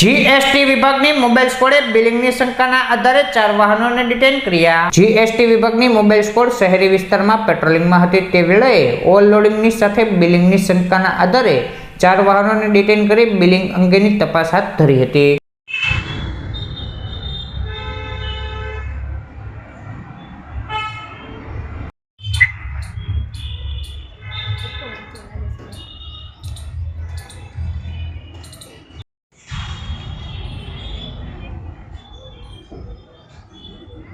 GST વિભાગની mobile સ્કોડે બિલિંગની શંકાના આધારે ચાર વાહનોને ડિટેન કર્યા. જીએસટી વિભાગની મોબાઈલ સ્કોડ શહેરી વિસ્તારમાં પેટ્રોલિંગમાં હતી તે વેળાએ ઓવરલોડિંગની સાથે બિલિંગની શંકાના આધારે ચાર વાહનોને ડિટેન કરી બિલિંગ અંગેની તપાસ હાથ ધરી હતી.